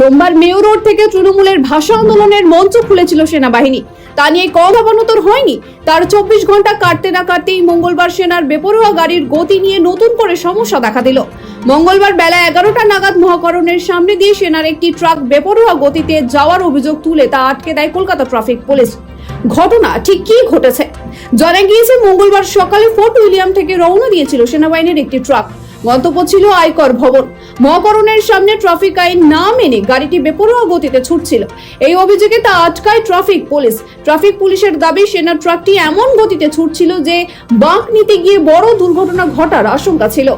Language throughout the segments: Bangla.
সোমবার মেয়র রোড থেকে তৃণমূলের ভাষা আন্দোলনের মঞ্চ খুলেছিল সেনাবাহিনী। তা নিয়ে কম অবনতর হয়নি। তার চব্বিশ ঘণ্টা কাটতে না কাটতেই মঙ্গলবার সেনার বেপরোয়া গাড়ির গতি নিয়ে নতুন করে সমস্যা দেখা দিল। মঙ্গলবার বেলা এগারোটা নাগাদ মহাকরণের সামনে দিয়ে সেনার একটি ট্রাক বেপরোয়া গতিতে যাওয়ার অভিযোগ তুলে তা আটকে দেয় কলকাতা ট্রাফিক পুলিশ। ঘটনা ঠিক কি ঘটেছে? জানা গিয়েছে, মঙ্গলবার সকালে ফোর্ট উইলিয়াম থেকে রওনা দিয়েছিল সেনাবাহিনীর একটি ট্রাক। গন্তব্য ছিল আয়কর ভবন। মহাকরণের সামনে ট্রাফিক আইন না মেনে গাড়িটি বেপরোয়া গতিতে ছুটছিল। এই অভিযোগে তা আটকায় ট্রাফিক পুলিশ। ট্রাফিক পুলিশের দাবি, সেনা ট্রাকটি এমন গতিতে ছুটছিল যে বাঁক নিতে গিয়ে বড় দুর্ঘটনা ঘটার আশঙ্কা ছিল।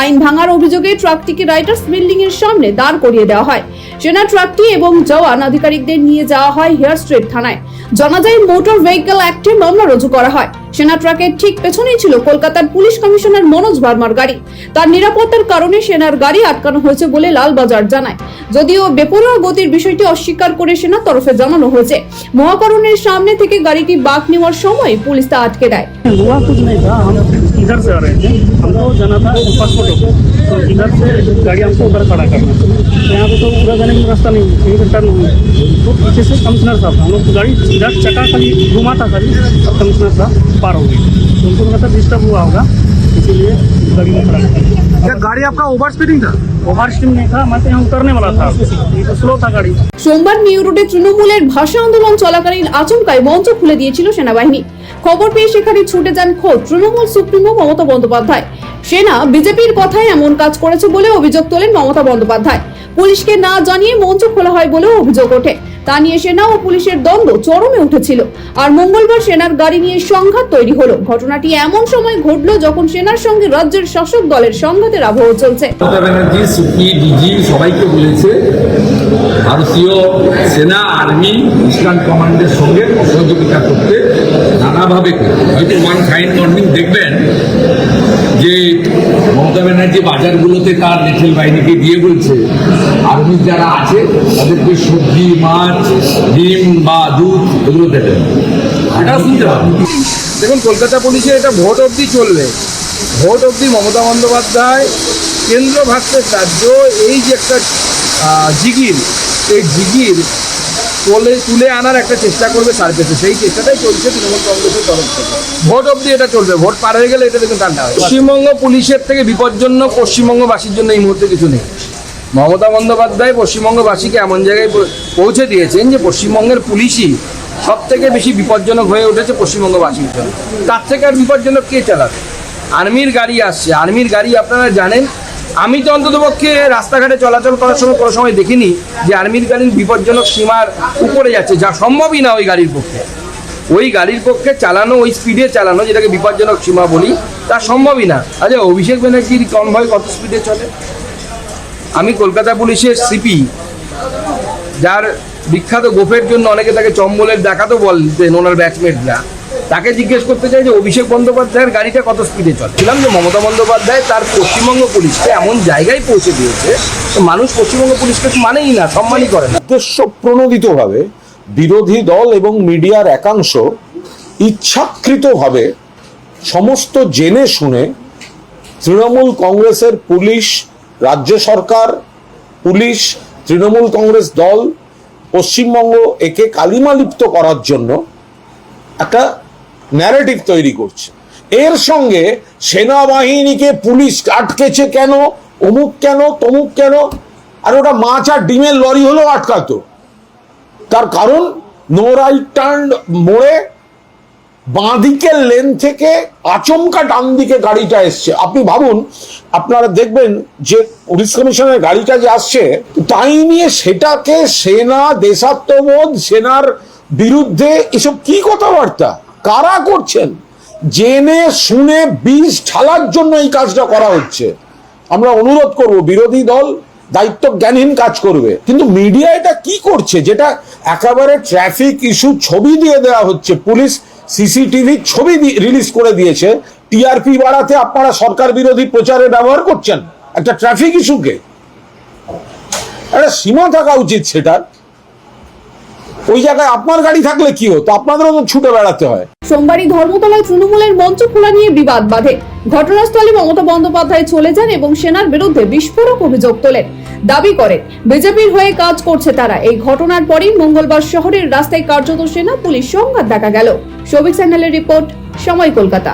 আইন ভাঙার অভিযোগে ট্রাকটিকে রাইটার্স বিল্ডিং এর সামনে দাঁড় করিয়ে দেওয়া হয়। সেনা ট্রাকটি এবং জওয়ান আধিকারিকদের নিয়ে যাওয়া হয় হেয়ার স্ট্রিট থানায়। জানা যায়, মোটর ভেহিকল অ্যাক্টে মামলা রুজু করা হয়। সেনা ট্রাকের ঠিক পেছনেই ছিল কলকাতার পুলিশ কমিশনার মনোজ ভার্মার গাড়ি তার নিরাপত্তার কারণে সেনার গাড়ি আটকানো হয়েছে বলে লালবাজার জানায় যদিও বেপরোয়া গতির বিষয়টি অস্বীকার করে সেনার তরফে জানানো হয়েছে মহাকরণের সামনে থেকে গাড়িটি বাঁক নেওয়ার সময় পুলিশ তা আটকে দেয় हुआ कुछ नहीं था हम इधर से आ रहे थे हमको जाना था पासपोर्ट ऑफिस तो इधर से गाड़ी हमको उधर खड़ा करना था तो यहाँ पे तो पूरा जाने का रास्ता नहीं कहीं पे टर्न हुई तो पीछे से कमिश्नर साहब था हम लोग गाड़ी इधर चक्का खाली घुमा था खाली और कमिश्नर साहब पार हो गई तो उनको लगा था डिस्टर्ब हुआ होगा इसीलिए गाड़ी को खड़ा कर क्या गाड़ी आपका ओवर स्पीडिंग था ओवर स्टीम नहीं था मैं तो यहाँ उतरने वाला था ये तो स्लो था गाड़ी সোমবার নিউ রোডে তৃণমূলের ভাষা আন্দোলন চলাকালীন আচমকায় মঞ্চ খুলে দিয়েছিল সেনাবাহিনী খবর পেয়ে সেখানে ছুটে যান খোদ তৃণমূল সুপ্রিমো মমতা বন্দ্যোপাধ্যায় সেনা বিজেপির কথায় এমন কাজ করেছে বলে অভিযোগ তোলেন মমতা বন্দ্যোপাধ্যায় পুলিশকে না জানিয়ে মঞ্চ খোলা হয় বলেও অভিযোগ ওঠে তা নিয়ে সেনা ও পুলিশের দ্বন্দ্ব চরমে উঠেছিল। আর মঙ্গলবার সেনার গাড়ি নিয়ে সংঘাত তৈরি হলো। ঘটনাটি এমন সময় ঘটলো যখন সেনার সঙ্গে রাজ্যের শাসক দলের সংঘাতের আবহ চলছে। ব্যানার্জি সিপি ডিজি সবাইকে বলেছে, ভারতীয় সেনা, আর্মি, ইস্টার্ন কমান্ডের সঙ্গে সহযোগিতা করতে নানাভাবে হয়তো ওয়ান ফাইন মর্নিং দেখবেন যে মমতা ব্যানার্জি বাজারগুলোতে তার নেথেল বাহিনীকে দিয়ে বলছে, আর্মি যারা আছে, তাদেরকে সবজি, মাছ, ডিম বা দুধ এগুলো দেবেন এটাও শুনতে দেখুন, কলকাতা পুলিশে এটা ভোট অবধি চলবে। ভোট অবধি মমতা বন্দ্যোপাধ্যায় কেন্দ্র ভারতের রাজ্য, এই যে একটা জিগির, এই জিগির তুলে তুলে আনার একটা চেষ্টা করবে সার্ভিসে সেই চেষ্টাটাই চলছে তৃণমূল কংগ্রেসের তরফ থেকে। ভোট অবধি এটা চলবে। ভোট পার হয়ে গেলে এটা দেখুন ঠান্ডা হয়। পশ্চিমবঙ্গ পুলিশের থেকে বিপজ্জনক, পশ্চিমবঙ্গবাসীর জন্য এই মুহূর্তে কিছু নেই। মমতা বন্দ্যোপাধ্যায় পশ্চিমবঙ্গবাসীকে এমন জায়গায় পৌঁছে দিয়েছেন যে পশ্চিমবঙ্গের পুলিশই সব থেকে বেশি বিপজ্জনক হয়ে উঠেছে পশ্চিমবঙ্গবাসীর জন্য। তার থেকে আর বিপজ্জনক কে চালাবে? আর্মির গাড়ি আসছে। আর্মির গাড়ি আপনারা জানেন আমি তো অন্ততপক্ষে রাস্তাঘাটে চলাচল করার সময় কোনো সময় দেখিনি যে আর্মির গাড়ির বিপজ্জনক সীমার উপরে যাচ্ছে, যা সম্ভবই না ওই গাড়ির পক্ষে। ওই গাড়ির পক্ষে চালানো, ওই স্পিডে চালানো, যেটাকে বিপজ্জনক সীমা বলি, তা সম্ভবই না। আচ্ছা অভিষেক ব্যানার্জির কনভয় কত স্পিডে চলে? আমি কলকাতা পুলিশের সিপি যার বিখ্যাত গোফের জন্য অনেকে তাকে চম্বলের দেখাতো বলতেন, ওনার ব্যাচমেটরা তাকে জিজ্ঞেস করতে চাই যে অভিষেক বন্দ্যোপাধ্যায়ের গাড়িটা কত স্পিডে চলে? ছিলাম যে মমতা বন্দ্যোপাধ্যায় তার পশ্চিমবঙ্গ পুলিশকে এমন জায়গায় পৌঁছে দিয়েছে মানুষ পশ্চিমবঙ্গ পুলিশকে মানেই না, সম্মানই করে না। উদ্দেশ্য প্রণোদিতভাবে বিরোধী দল এবং মিডিয়ার একাংশ ইচ্ছাকৃতভাবে সমস্ত জেনে শুনে তৃণমূল কংগ্রেসের পুলিশ, রাজ্য সরকার, পুলিশ, তৃণমূল কংগ্রেস দল, পশ্চিমবঙ্গ একে কালিমালিপ্ত করার জন্য একটা ন্যারেটিভ তৈরি করছে। এর সঙ্গে সেনাবাহিনীকে পুলিশ আটকেছে কেন? অমুক কেন? তমুক কেন? আর ওটা মাছ আর ডিমের লরি হলেও আটকাতো। তার কারণ নো রাইট টার্ন মোড়ে বাঁদিকের লেন থেকে আচমকা ডান দিকে গাড়িটা এসছে। আপনি ভাবুন, আপনারা দেখবেন যে পুলিশ কমিশনের গাড়িটা যে আসছে, তাই নিয়ে সেটাকে সেনা, দেশাত্মবোধ, সেনার বিরুদ্ধে এসব কি কথাবার্তা? কারা করছেন? জেনে শুনে বীজ ঢালার জন্য এই কাজটা করা হচ্ছে। আমরা অনুরোধ করব, বিরোধী দল দায়িত্ব জ্ঞানহীন কাজ করবে। কিন্তু মিডিয়া এটা কি করছে? যেটা একেবারে ট্রাফিক ইস্যু ছবি দিয়ে দেওয়া হচ্ছে। পুলিশ সিসিটিভি ছবি রিলিজ করে দিয়েছে। টিআরপি বাড়াতে আপনারা সরকার বিরোধী প্রচারে ব্যবহার করছেন। একটা ট্রাফিক ইস্যুকে। একটা সীমা থাকা উচিত সেটার। ওই জায়গায় আপনার গাড়ি থাকলে কি হতো? আপনাদেরও তো ছুটে বেড়াতে হয়। সোমবারই ধর্মতলায় তৃণমূলের মঞ্চ খোলা নিয়ে বিবাদ বাধে। ঘটনাস্থলে মমতা বন্দ্যোপাধ্যায় চলে যান এবং সেনার বিরুদ্ধে বিস্ফোরক অভিযোগ তোলেন। দাবি করেন, বিজেপির হয়ে কাজ করছে তারা। এই ঘটনার পরেই মঙ্গলবার শহরের রাস্তায় কার্যত সেনা পুলিশ সংঘাত দেখা গেল। সবিক চ্যানেলের রিপোর্ট, সময় কলকাতা।